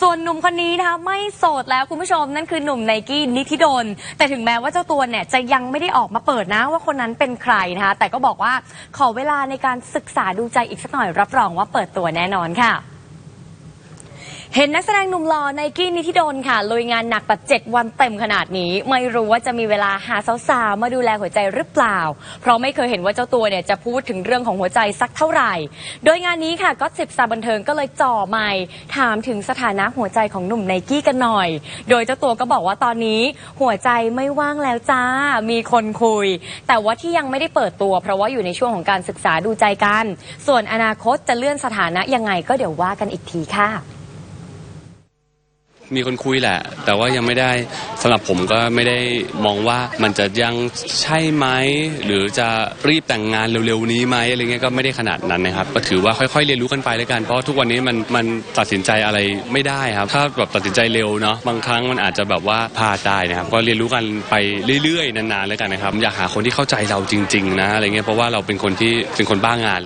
ส่วนหนุ่มคนนี้นะคะไม่โสดแล้วคุณผู้ชมนั่นคือหนุ่มไนกี้นิธิดล แต่ถึงแม้ว่าเจ้าตัวเนี่ยจะยังไม่ได้ออกมาเปิดนะว่าคนนั้นเป็นใครนะคะแต่ก็บอกว่าขอเวลาในการศึกษาดูใจอีกสักหน่อยรับรองว่าเปิดตัวแน่นอนค่ะ เห็นนักแสดงหนุ่มหล่อไนกี้นิธิดลค่ะลุยงานหนักแบบ 7 วันเต็มขนาดนี้ ไม่รู้ว่าจะมีเวลาหาสาวๆมาดูแลหัวใจหรือเปล่า เพราะไม่เคยเห็นว่าเจ้าตัวเนี่ยจะพูดถึงเรื่องของหัวใจสักเท่าไหร่ โดยงานนี้ค่ะก็สิบสาบันเทิงก็เลยจ่อไมค์ถามถึงสถานะหัวใจของหนุ่มไนกี้กันหน่อย โดยเจ้าตัวก็บอกว่าตอนนี้หัวใจไม่ว่างแล้วจ้ามีคนคุย แต่ว่าที่ยังไม่ได้เปิดตัว เพราะว่าอยู่ในช่วงของการศึกษาดูใจกัน ส่วนอนาคตจะเลื่อนสถานะยังไงก็เดี๋ยวว่ากันอีกทีค่ะ มีคนคุยแหละ แต่ว่ายังไม่ได้สำหรับผมก็ไม่ได้มองว่ามันจะยังใช่ไหมหรือจะรีบแต่งงานเร็วๆนี้ไหมอะไรเงี้ยก็ไม่ได้ขนาดนั้นนะครับก็ถือว่าค่อยๆ เรียนรู้กันไปแล้วกันเพราะทุกวันนี้มันมันตัดสินใจอะไรไม่ได้ครับ ถ้าแบบตัดสินใจเร็วเนาะบางครั้งมันอาจจะแบบว่าพลาดได้นะครับ ก็เรียนรู้กันไปเรื่อยๆนานๆแล้วกันนะครับ อยากหาคนที่เข้าใจเราจริง ๆ นะอะไรเงี้ยเพราะว่าเราเป็นคนที่เป็นคนบ้างาน